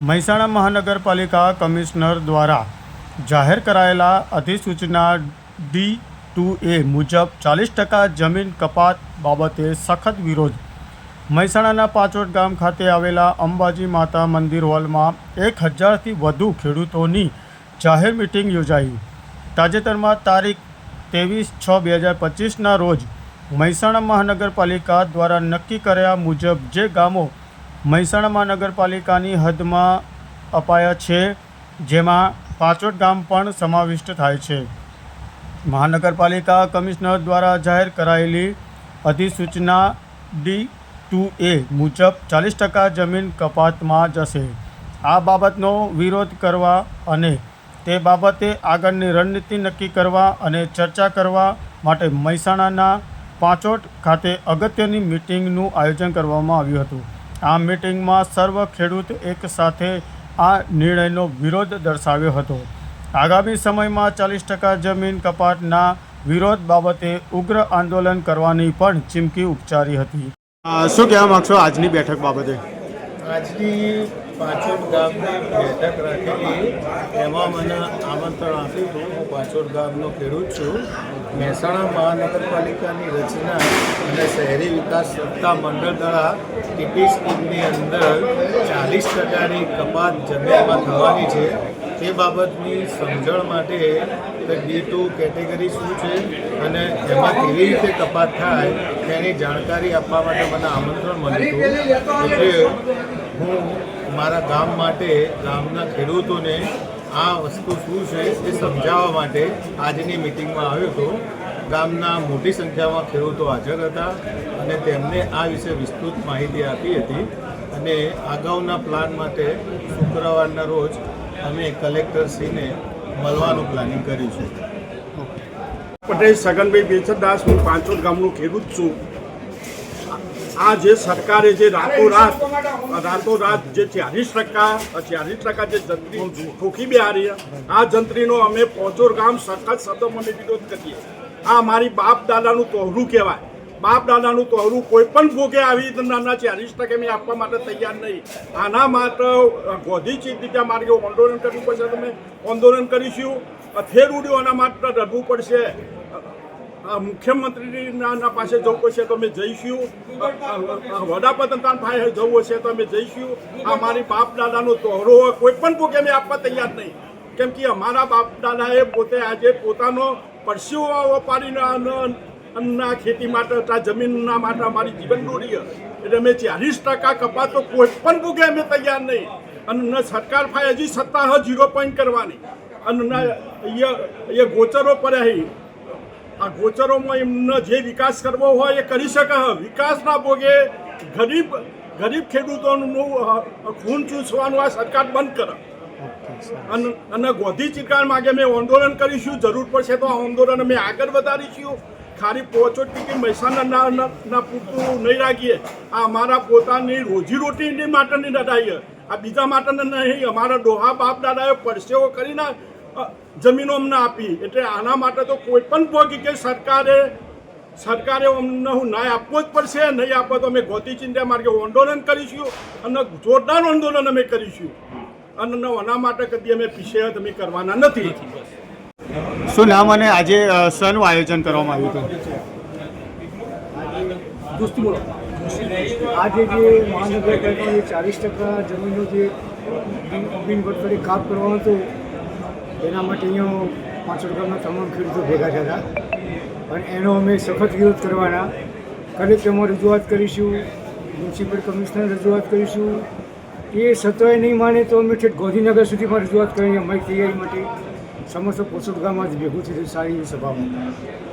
મહેસાણા મહાનગરપાલિકા કમિશનર દ્વારા જાહેર કરાયેલા અધિસૂચના ડી ટુ એ મુજબ ચાલીસ ટકા જમીન કપાત બાબતે સખત વિરોધ. મહેસાણાના પાંચોટ ગામ ખાતે આવેલા અંબાજી માતા મંદિર હોલમાં એક હજારથી વધુ ખેડૂતોની જાહેર મિટિંગ યોજાઈ. તાજેતરમાં તારીખ ત્રેવીસ છ બે હજાર પચીસના રોજ મહેસાણા મહાનગરપાલિકા દ્વારા નક્કી કર્યા મુજબ જે ગામો મહેસાણા મહાનગરપાલિકાની હદમાં અપાયા છે, જેમાં પાંચોટ ગામ પણ સમાવિષ્ટ થાય છે. મહાનગરપાલિકા કમિશનર દ્વારા જાહેર કરાયેલી અધિસૂચના ડી ટુ એ મુજબ ચાલીસ ટકા જમીન કપાતમાં જશે. આ બાબતનો વિરોધ કરવા અને તે બાબતે આગળની રણનીતિ નક્કી કરવા અને ચર્ચા કરવા માટે મહેસાણાના પાંચોટ ખાતે અગત્યની મિટિંગનું આયોજન કરવામાં આવ્યું હતું. આ મિટિંગમાં સર્વ ખેડૂત એક સાથે આ નિર્ણયનો વિરોધ દર્શાવ્યો હતો. આગામી સમયમાં ચાલીસ ટકા જમીન કપાતના વિરોધ બાબતે ઉગ્ર આંદોલન કરવાની પણ ચીમકી ઉચ્ચારી હતી. શું કહેવા માગશો આજની બેઠક બાબતે? આજની પાછોડ ગામની બેઠક રાખેલી, એમાં મને આમંત્રણ આપ્યું હતું હું પાછોડ ગામનો ખેડૂત છું. મહેસાણા મહાનગરપાલિકાની રચના અને શહેરી વિકાસ સત્તા મંડળ દ્વારા ટીપી સ્કીમની અંદર ચાલીસ ટકાની કપાત જમીનમાં થવાની છે. તે બાબતની સમજણ માટે બી ટુ કેટેગરી શું છે અને એમાં કેવી રીતે કપાત થાય તેની જાણકારી આપવા માટે મને આમંત્રણ મળ્યું હતું. એટલે હું મારા ગામ માટે, ગામના ખેડૂતોને આ વસ્તુ શું છે એ સમજાવવા માટે આજની મિટિંગમાં આવ્યો હતો. ગામના મોટી સંખ્યામાં ખેડૂતો હાજર હતા અને તેમને આ વિશે વિસ્તૃત માહિતી આપી હતી. અને અગાઉના પ્લાન માટે શુક્રવારના રોજ અમે કલેક્ટરશ્રીને મળવાનું પ્લાનિંગ કર્યું છે. પટેલ, સગનભાઈ બેચરદાસ હું પાંચોદ ગામનો ખેડૂત છું. આ જે સરકારે જે રાતોરાત રાતોરાત જે ચાલીસ ટકા ચાલીસ ટકા જે જંત્રી ઠોકી બિહારી આ જંત્રીનો અમે પોચોર ગામ સખત શબ્દોમાં વિરોધ કરીએ આ મારી બાપ દાદાનું તોહરું કહેવાય. બાપ દાદાનું તોહરું કોઈ પણ ભોગે આવી નાના ચાલીસ ટકે મેં આપવા માટે તૈયાર નહીં. આના માટે ગોધી ચિંતિતા માર્ગે આંદોલન કરવું પડશે તમે આંદોલન કરીશું. ફેર ઉડ્યું આના માટે રડવું પડશે. મુખ્યમંત્રીના પાસે જવું પડશે તો અમે જઈશું. વડાપ્રધાન પાસે જવું હશે તો અમે જઈશું. આ મારી બાપ દાદાનો તોહરો કોઈ પણ ભોગે અમે આપવા તૈયાર નહીં. કેમ કે અમારા બાપ દાદાએ પોતે આજે પોતાનો પરસ્યુ વાપરીને અન્નના ખેતી માટે આ જમીનના માટે અમારી જીવન દોરી એટલે અમે ચાલીસ ટકા કપા તો કોઈ પણ ભૂગે અમે તૈયાર નહીં. અને સરકાર ફાય હજી સત્તા ઝીરો પોઈન્ટ કરવાની. અને અહીંયા ગોચરો પડ્યા આ ગોચરોમાં એમને જે વિકાસ કરવો હોય એ કરી શકે વિકાસના ભોગે ગરીબ ગરીબ ખેડૂતોનું ખૂન ચૂસવાનું આ સરકાર બંધ કરે. અને અને ગોધી ચિકાર માગે મેં આંદોલન કરીશું. જરૂર પડશે તો આ આંદોલન અમે આગળ વધારીશું. ખાલી પહોંચો ટીકી મહેસાણા ના ના પૂરતું નહીં રાખીએ. આ અમારા પોતાની રોજીરોટીની માટેની લડાઈ આ બીજા માટે નહીં. અમારા ડોહા બાપ દાદાએ પરસેવો કરીને જમીનો અમને આપી. એટલે આના માટે તો કોઈ પણ ભોગી કે સરકારે સરકારે અમને હું ન્યાય આપવો જ પડશે, નહીં આપો તો અમે ગોતી ચિંતા માર્ગે આંદોલન કરીશું અને જોરદાર આંદોલન અમે કરીશું. અને આના માટે કદી અમે પીછે અમે કરવાના નથી. શું નામ અને આજે અ, આયોજન કરવામાં આવ્યું હતું? આજે જે મહાનગરપાલિકાની ચાલીસ ટકા જમીનનો જે બિન વળતરી કાપ કરવાનો હતો એના માટે અહીંયા પાંચસો ગામના તમામ ખેડૂતો ભેગા થયા હતા. અને એનો અમે સખત વિરોધ કરવાના. કલેક્ટરમાં રજૂઆત કરીશું મ્યુનિસિપલ કમિશનર રજૂઆત કરીશું. એ સત્વય નહીં માને તો અમે ઠેઠ ગાંધીનગર સુધીમાં રજૂઆત કરી અમારી તૈયારી માટે સમસ્ત પોષક ગામમાં જ ભેગું થયું સારી એવી સભામાં